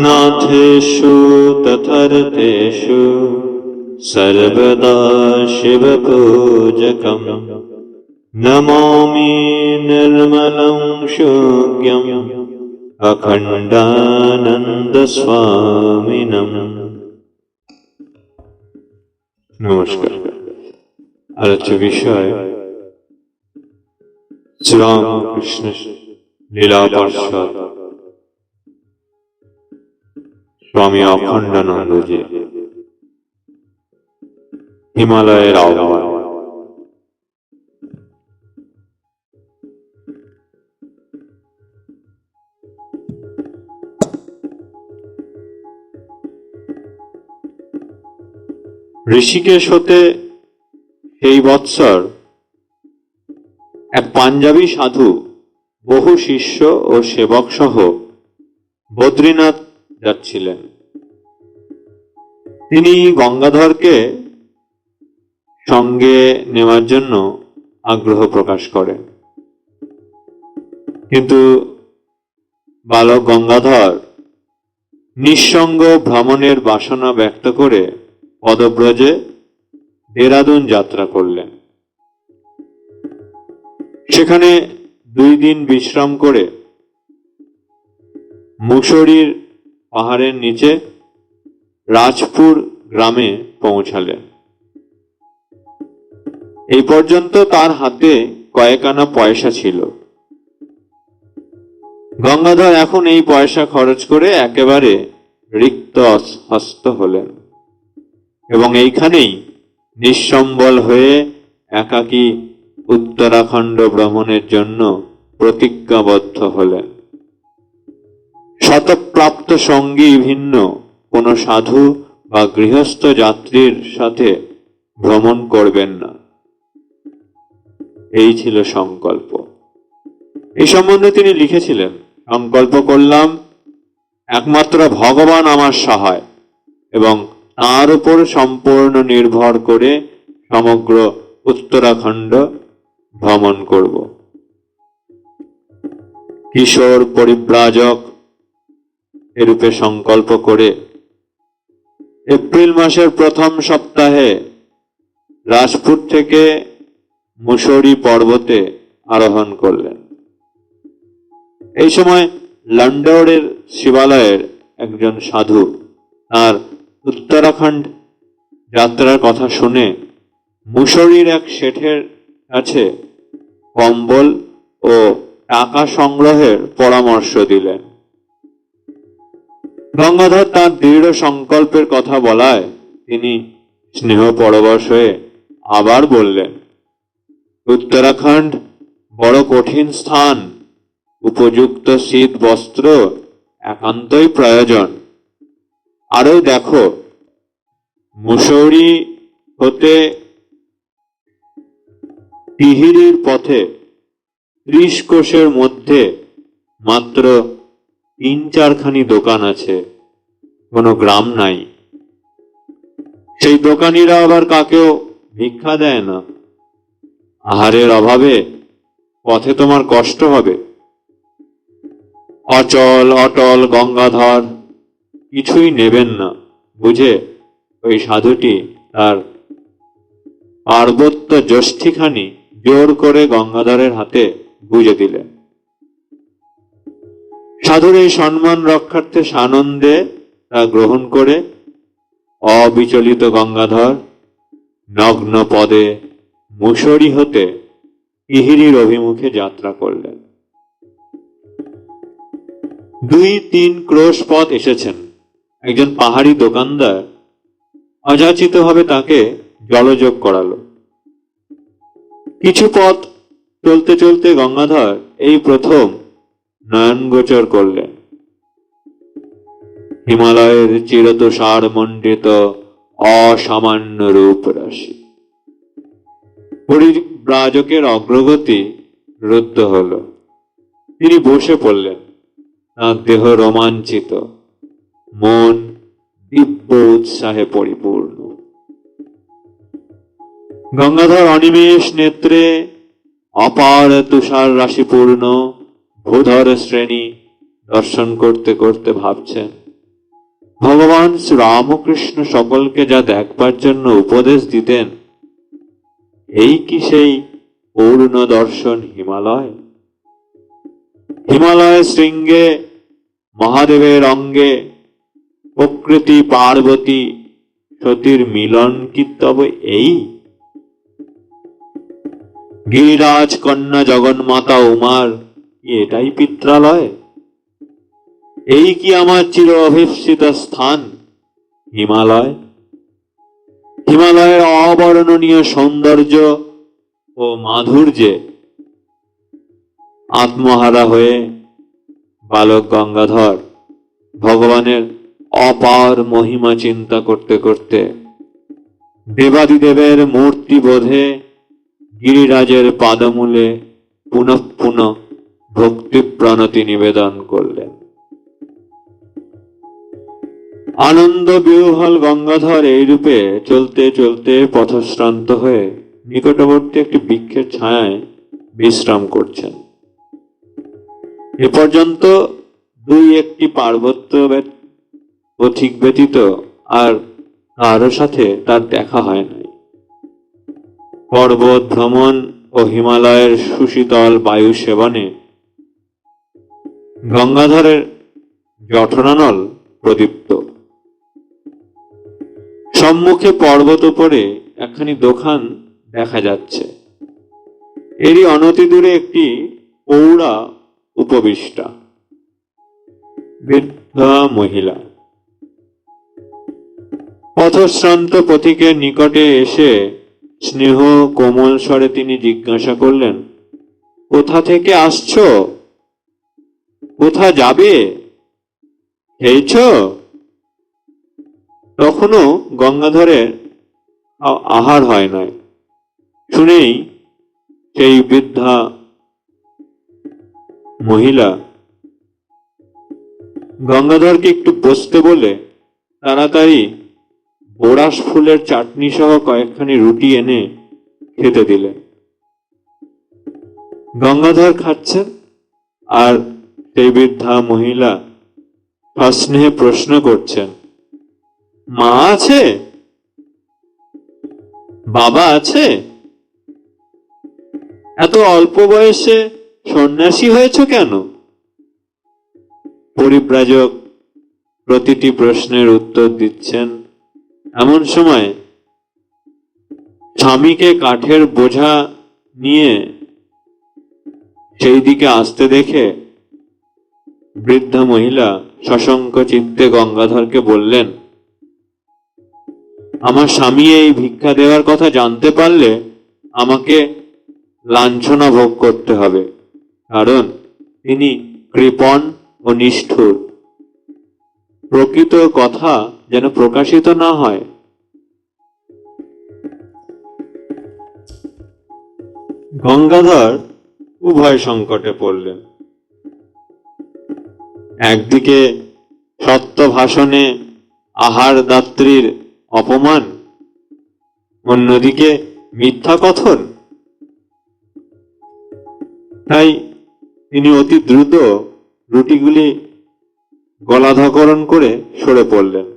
अनाथेषु तथर्तेषु सर्वदा शिवपूजकम् नमामि निर्मलं शोग्यम् अखण्डानन्दस्वामिनम् নমস্কার আলোচ্য বিষয় শ্রীরামকৃষ্ণ লীলা পার্ষদ স্বামী অখণ্ডানন্দজি হিমালয়ের আহ্বান। ঋষিকেশ হতে সেই বৎসর এক পাঞ্জাবি সাধু, বহু শিষ্য ও সেবক সহ বদ্রীনাথ যাচ্ছিলেন। তিনি গঙ্গাধরকে সঙ্গে নেওয়ার জন্য আগ্রহ প্রকাশ করেন। কিন্তু বালক গঙ্গাধর নিঃসঙ্গ ভ্রমণের বাসনা ব্যক্ত করে পদব্রজে দেরাদুন যাত্রা করলেন। সেখানে দুই দিন বিশ্রাম করে মুসরির পাহাড়ের নিচে রাজপুর গ্রামে পৌঁছালেন এই পর্যন্ত তার হাতে কয়েক আনা পয়সা ছিল। গঙ্গাধর এখন এই পয়সা খরচ করে একেবারে রিক্ত হস্ত হলেন এবং এইখানেই নিঃসম্বল হয়ে একাকী উত্তরাখণ্ড ভ্রমণের জন্য প্রতিজ্ঞাবদ্ধ হলেন। শতপ্রাপ্ত সঙ্গী ভিন্ন। কোন সাধু বা গৃহস্থ যাত্রীর সাথে ভ্রমণ করবেন না। এই ছিল সংকল্প। এই সম্বন্ধে তিনি লিখেছিলেন, সংকল্প করলাম, একমাত্র ভগবান আমার সহায় এবং তার উপর সম্পূর্ণ নির্ভর করে সমগ্র উত্তরাখণ্ড ভ্রমণ করব। কিশোর, পরিব্রাজক এরূপে সংকল্প করে এপ্রিল মাসের প্রথম সপ্তাহে রাজপুর থেকে মুসরি পর্বতে আরোহণ করলেন। এই সময় লন্ডনের শিবালয়ের একজন সাধু তার উত্তরাখণ্ড যাত্রার কথা শুনে মুসরির এক শেঠের কাছে কম্বল ও টাকা সংগ্রহের পরামর্শ দিলেন। গঙ্গাধর তার দৃঢ় সংকল্পের কথা বলায়। তিনি স্নেহ পরবশ হয়ে আবার বললেন, উত্তরাখণ্ড, বড় কঠিন স্থান। উপযুক্ত শীত বস্ত্র একান্তই প্রয়োজন। আরও দেখো, মুসৌরি হতে তিহিরির পথে ত্রিশ কোষের মধ্যে মাত্র তিন চারখানি দোকান আছে, কোনো গ্রাম নাই। সেই দোকানিরা আবার কাকেও ভিক্ষা দেয় না। আহারের অভাবে পথে তোমার কষ্ট হবে। অচল, অটল গঙ্গাধর কিছুই নেবেন না, বুঝে? ওই সাধুটি তার পার্বত্য জ্যষ্ঠিখানি জোর করে গঙ্গাধরের হাতে গুজে দিলেন। সাধুর এই সম্মান রক্ষার্থে সানন্দে তা গ্রহণ করে অবিচলিত গঙ্গাধর নগ্ন পদে মুসরি হতে ইহিরির অভিমুখে যাত্রা করলেন। দুই তিন ক্রোশ পথ এসেছেন। একজন পাহাড়ি দোকানদার অযাচিতভাবে তাকে জলযোগ করালো। কিছু পথ চলতে চলতে গঙ্গাধর এই প্রথম নয়নগোচর করলেন। হিমালয়ের চিরতুষার মণ্ডিত অসামান্য রূপ রাশি পরিব্রাজকের অগ্রগতি রুদ্ধ হল। তিনি বসে পড়লেন। তাঁর দেহ রোমাঞ্চিত। মন দিব্য উৎসাহে পরিপূর্ণ। গঙ্গাধর অনিমেষ নেত্রে অপার তুষার রাশিপূর্ণ। ভূধর শ্রেণি দর্শন করতে করতে ভাবছেন, ভগবান শ্রী রামকৃষ্ণ সকলকে যা দেখবার জন্য উপদেশ দিতেন, এই কি সেই পূর্ণ দর্শন হিমালয়? হিমালয় শৃঙ্গে, মহাদেবের অঙ্গে, প্রকৃতি পার্বতী, সতীর মিলন কি তবে এই? গিরিরাজ কন্যা জগন্মাতা উমার এটাই পিত্রালয়? এই কি আমার চির অভীপ্সিত স্থান, হিমালয়? হিমালয়ের অবর্ণনীয় সৌন্দর্য ও মাধুর্যে আত্মহারা হয়ে বালক গঙ্গাধর ভগবানের অপার মহিমা চিন্তা করতে করতে দেবাদিদেবের মূর্তি বোধে গিরিরাজের পাদমূলে পুনঃ পুনঃ ভক্তি প্রণতি নিবেদন করলেন। আনন্দ বিহ্বল গঙ্গাধর এই রূপে চলতে চলতে পথশ্রান্ত হয়ে নিকটবর্তী একটি বৃক্ষের ছায়ায় বিশ্রাম করছেন। এ পর্যন্ত দুই একটি পার্বত্য পথিক ব্যতীত আর কারও সাথে তার দেখা হয় নাই। পর্বত ভ্রমণ ও হিমালয়ের সুশীতল বায়ু সেবনে গঙ্গাধরের জঠরানল প্রদীপ্ত। সম্মুখে পর্বত উপরে একখানি দোকান দেখা যাচ্ছে। এরই অনতি দূরে একটি পৌড়া উপবিষ্টা। বৃদ্ধা মহিলা। পথশ্রান্ত পথিকের নিকটে এসে স্নেহ কোমল স্বরে তিনি জিজ্ঞাসা করলেন, কোথা থেকে আসছো? কোথা যাবে? খেয়েছ? তখনও গঙ্গাধরের আহার হয় নাই। শুনেই সেই বৃদ্ধা মহিলা গঙ্গাধরকে একটু বসতে বলে তাড়াতাড়ি বোরাস ফুলের চাটনি সহ কয়েকখানি রুটি এনে খেতে দিলেন গঙ্গাধর খাচ্ছেন আর সেই বৃদ্ধা মহিলা সস্নেহে প্রশ্ন করছেন, মা আছে? বাবা আছে? এত অল্প বয়সে সন্ন্যাসী হয়েছ কেন? পরিব্রাজক প্রতিটি প্রশ্নের উত্তর দিচ্ছেন এমন সময় স্বামীকে কাঠের বোঝা নিয়ে সেই দিকে আসতে দেখে বৃদ্ধা মহিলা সশঙ্ক চিত্তে গঙ্গাধরকে বললেন, আমার স্বামী এই ভিক্ষা দেওয়ার কথা জানতে পারলে আমাকে লাঞ্ছনা ভোগ করতে হবে, কারণ তিনি কৃপণ ও নিষ্ঠুর। প্রকৃত কথা যেন প্রকাশিত না হয়। গঙ্গাধর উভয় সংকটে পড়লেন। একদিকে সত্য ভাষণে আহার দাত্রীর অপমান, অন্যদিকে মিথ্যা কথন। তাই তিনি অতি দ্রুত রুটিগুলি গলাধকরণ করে সরে পড়লেন।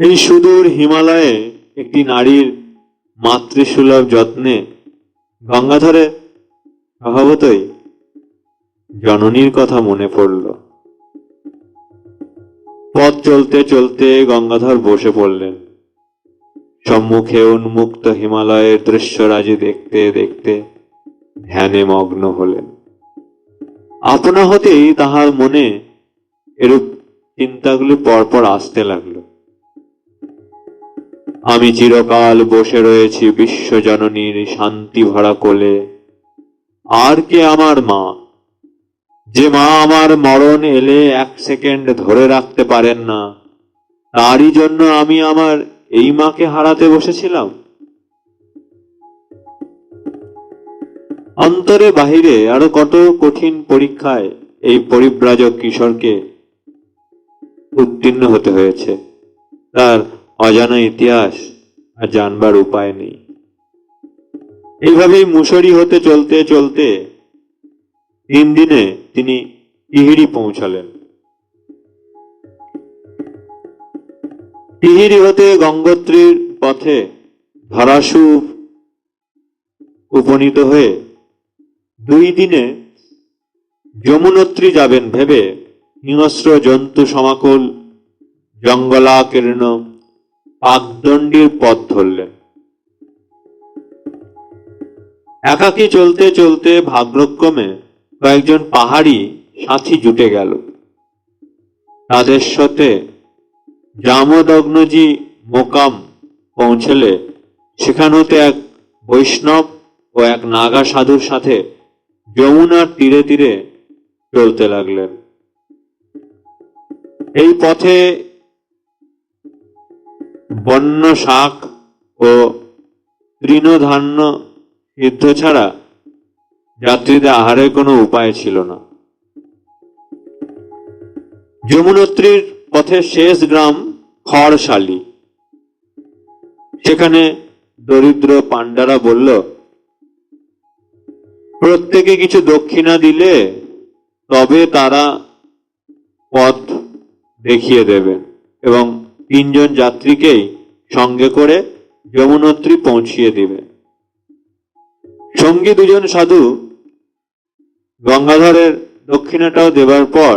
এই সুদূর হিমালয়ে একটি নারীর মাতৃসুলভ যত্নে গঙ্গাধরে স্বভাবতই জননীর কথা মনে পড়ল। পথ চলতে চলতে গঙ্গাধর বসে পড়লেন। সম্মুখে উন্মুক্ত হিমালয়ের দৃশ্যরাজি দেখতে দেখতে ধ্যানে মগ্ন হলেন। আপনা হতেই তাহার মনে এরূপ চিন্তাগুলি পরপর আসতে লাগল। আমি চিরকাল বসে রয়েছি বিশ্বজননীর শান্তি ভরা কোলে। আর কে আমার মা? যে মা আমার মরণ এলে এক সেকেন্ড ধরে রাখতে পারেন না। তারই জন্য আমি আমার এই মাকে হারাতে বসেছিলাম। অন্তরে বাহিরে আরও কত কঠিন পরীক্ষায় এই পরিব্রাজক কিশোরকে উত্তীর্ণ হতে হয়েছে। তার অজানা ইতিহাস আর জানবার উপায় নেই। এইভাবেই মুসরি হতে চলতে চলতে তিন দিনে তিনি ইহিড়ি পৌঁছালেন। তিহিরি হতে গঙ্গোত্রীর পথে ধরাসু উপনীত হয়ে দুই দিনে যমুনোত্রী যাবেন ভেবে হিংস্র জন্তু সমাকুল জঙ্গলাকীর্ণ পাকদণ্ডীর পথ ধরলেন। একাকী চলতে চলতে ভাগ্যক্রমে কয়েকজন পাহাড়ি সাথী জুটে গেল। তাদের সাথে জামদগ্নজি মোকাম পৌঁছলে সেখান হতে এক বৈষ্ণব ও এক নাগা সাধুর সাথে যমুনার তীরে তীরে চলতে লাগলেন। এই পথে বন্য শাক ও তৃণধান্য সিদ্ধ ছাড়া যাত্রীদের আহারের কোনো উপায় ছিল না। যমুনোত্রীর পথের শেষ গ্রাম খড়শালী। সেখানে দরিদ্র পাণ্ডারা বলল, প্রত্যেকে কিছু দক্ষিণা দিলে তবে তারা পথ দেখিয়ে দেবে। এবং তিনজন যাত্রীকেই সঙ্গে করে যমুনোত্রী পৌঁছিয়ে দিবে। সঙ্গী দুজন সাধু গঙ্গাধরের দক্ষিণাটাও দেবার পর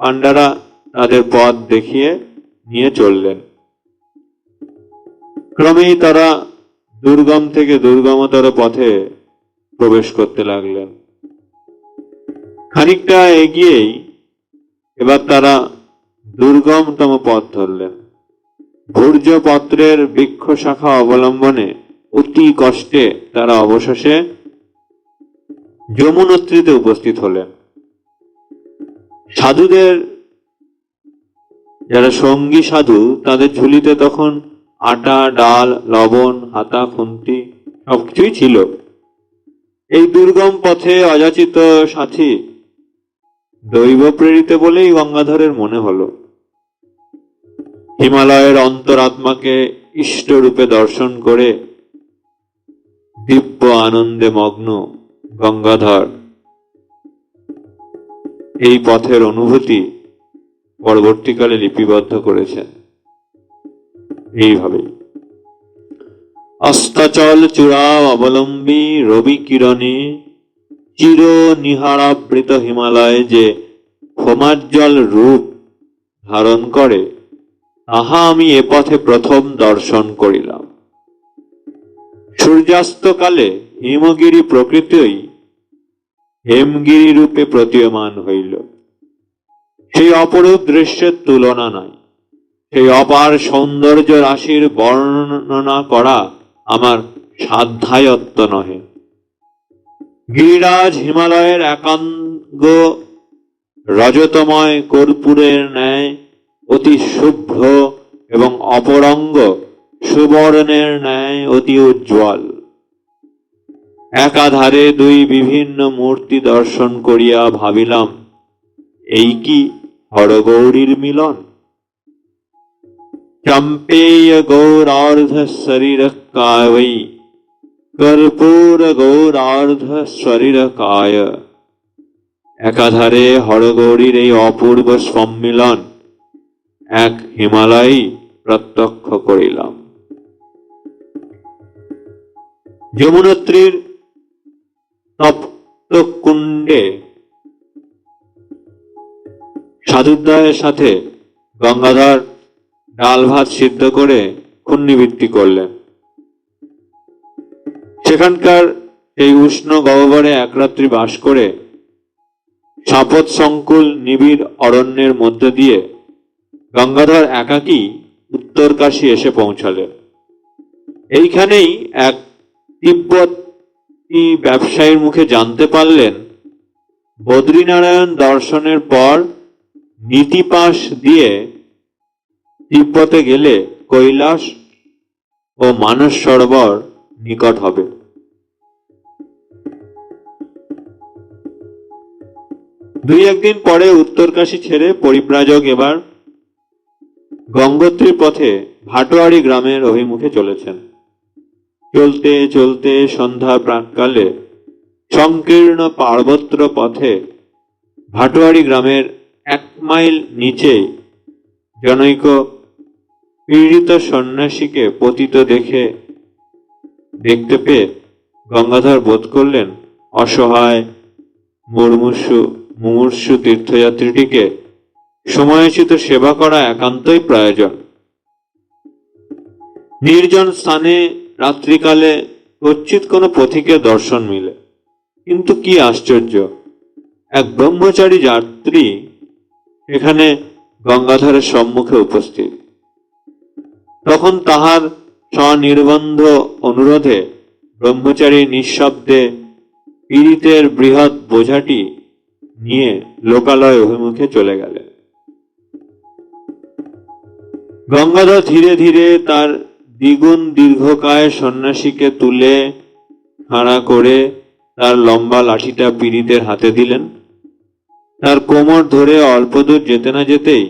পাণ্ডারা তাদের পথ দেখিয়ে নিয়ে চললেন। ক্রমেই তারা দুর্গম থেকে দুর্গমতর পথে প্রবেশ করতে লাগলেন। খানিকটা এগিয়েই এবার তারা দুর্গমতম পথ ধরলেন। ভূর্জপত্রের বৃক্ষ শাখা অবলম্বনে অতি কষ্টে তারা অবশেষে যমুনোত্রীতে উপস্থিত হলেন। সাধুদের, যারা সঙ্গী সাধু, তাদের ঝুলিতে তখন আটা, ডাল, লবণ, হাতা, খুন্তি সবকিছুই ছিল। এই দুর্গম পথে অযাচিত সাথী দৈব প্রেরিত বলেই গঙ্গাধরের মনে হলো। হিমালয়ের অন্তরাত্মাকে ইষ্টরূপে দর্শন করে দিব্য আনন্দে মগ্ন গঙ্গাধর। এই পথের অনুভূতি পরবর্তীকালে লিপিবদ্ধ করেছেন। এইভাবে অস্তাচল চূড়া অবলম্বী রবি কিরণে চির নিহারাবৃত হিমালয় যে হোমাজ্জল রূপ ধারণ করে, তাহা আমি এ পথে প্রথম দর্শন করিলাম। সূর্যাস্তকালে হিমগিরি প্রকৃতই হেমগিরি রূপে প্রতীয়মান হইল। সেই অপরূপ দৃশ্যের তুলনা নয় সেই অপার সৌন্দর্য রাশির বর্ণনা করা আমার সাধ্যায়ত্ত নহে। গিরিরাজ হিমালয়ের একাঙ্গ রজতময় কর্পূরের ন্যায় অতি শুভ্র এবং অপরঙ্গ সুবর্ণের ন্যায় অতি উজ্জ্বল। একাধারে দুই বিভিন্ন মূর্তি দর্শন করিয়া ভাবিলাম। এই কি হরগৌরীর মিলন? চম্পেয় গৌরার্ধ শরীর কায় কর্পূর গৌরার্ধ শরীর কায় একাধারে হরগৌরীর এই অপূর্ব সম্মিলন এক হিমালয় প্রত্যক্ষ করিলাম। যমুনোত্রীর তপ্ত কুণ্ডে সাথে গঙ্গাধর ডাল ভাত সিদ্ধ করে ক্ষুণ্ণিবৃত্তি করলেন। সেখানকার সেই উষ্ণ গহ্বরে এক রাত্রি বাস করে সাপত সংকুল নিবিড় অরণ্যের মধ্য দিয়ে গঙ্গাধর একাকী উত্তরকাশী এসে পৌঁছালেন। এইখানেই এক তিব্বতী ব্যবসায়ীর মুখে জানতে পারলেন, বদ্রীনারায়ণ দর্শনের পর নীতিপাশ দিয়ে তিব্বতে গেলে কৈলাস ও মানস সরোবর নিকট হবে। দুই একদিন পরে উত্তরকাশী ছেড়ে পরিব্রাজক এবার গঙ্গোত্রীর পথে ভাটোয়ারি গ্রামের অভিমুখে চলেছেন। চলতে চলতে সন্ধ্যা প্রাককালে সংকীর্ণ পার্বত্র পথে ভাটোয়ারি গ্রামের এক মাইল নিচে জনৈক পীড়িত সন্ন্যাসীকে পতিত দেখে দেখতে পেয়ে গঙ্গাধর বোধ করলেন, অসহায় মুর্মুষু, মুমূর্ষু তীর্থযাত্রীটিকে সময়োচিত সেবা করা একান্তই প্রয়োজন। নির্জন স্থানে রাত্রিকালে কচ্ছিত কোনো পথিকের দর্শন মিলে। কিন্তু কি আশ্চর্য, এক ব্রহ্মচারী যাত্রী এখানে গঙ্গাধরের সম্মুখে উপস্থিত। তখন তাহার স্বনির্বন্ধ অনুরোধে ব্রহ্মচারী নিঃশব্দে পীড়িতের বৃহৎ বোঝাটি নিয়ে লোকালয় অভিমুখে চলে গেলেন। গঙ্গাধর ধীরে ধীরে তার দ্বিগুণ দীর্ঘকায় সন্ন্যাসীকে তুলে খাড়া করে তার লম্বা লাঠিটা পীড়িতের হাতে দিলেন। তার কোমর ধরে অল্প দূর যেতে না যেতেই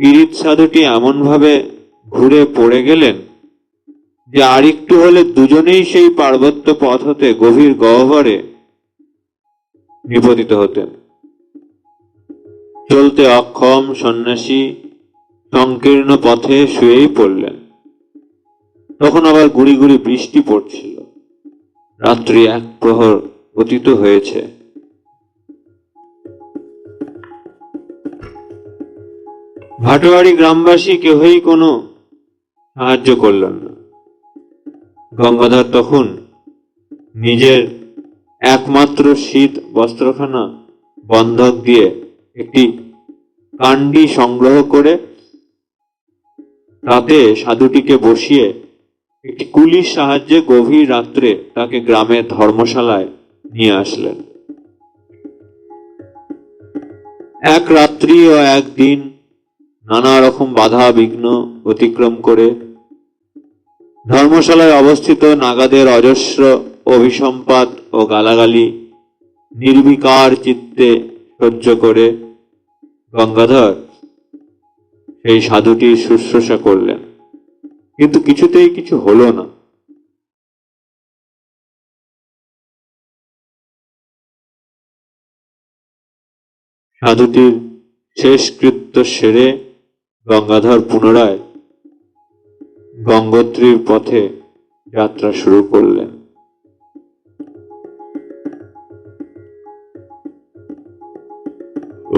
পীড়িত সাধুটি এমনভাবে ঘুরে পড়ে গেলেন যে আরেকটু হলে দুজনেই সেই পার্বত্য পথ হতে গভীর গহ্বরে নিপতিত হতেন। চলতে অক্ষম সন্ন্যাসী সংকীর্ণ পথে শুয়েই পড়লেন। তখন আবার গুড়ি গুড়ি বৃষ্টি পড়ছিল। রাত্রি এক প্রহর অতীত হয়েছে। ভাটোয়ারি গ্রামবাসী কেহই কোনো সাহায্য করলেন না। গঙ্গাধর তখন নিজের একমাত্র শীত বস্ত্রখানা বন্ধক দিয়ে একটি কাণ্ডি সংগ্রহ করে তাতে সাধুটিকে বসিয়ে একটি কুলির সাহায্যে গভীর রাত্রে তাকে গ্রামের ধর্মশালায় নিয়ে আসলেন। এক রাত্রি ও একদিন নানা রকম বাধা, বিঘ্ন অতিক্রম করে ধর্মশালায় অবস্থিত নাগাদের অজস্র অভিসম্পাত ও গালাগালি নির্বিকার চিত্তে সহ্য করে গঙ্গাধর সেই সাধুটির শুশ্রূষা করলেন। কিন্তু কিছুতেই কিছু হলো না। সাধুটির শেষ কৃত্য সেরে গঙ্গাধর পুনরায় গঙ্গোত্রীর পথে যাত্রা শুরু করলেন।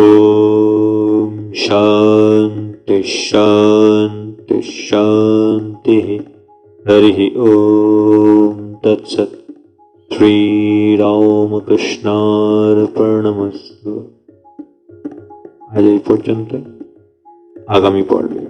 ওম শান্তি। শান্তি শান্তি হরি ওম তৎসৎ শ্রীরামকৃষ্ণার্পণমস্তু আজ এই পর্যন্ত আগামী পর্বে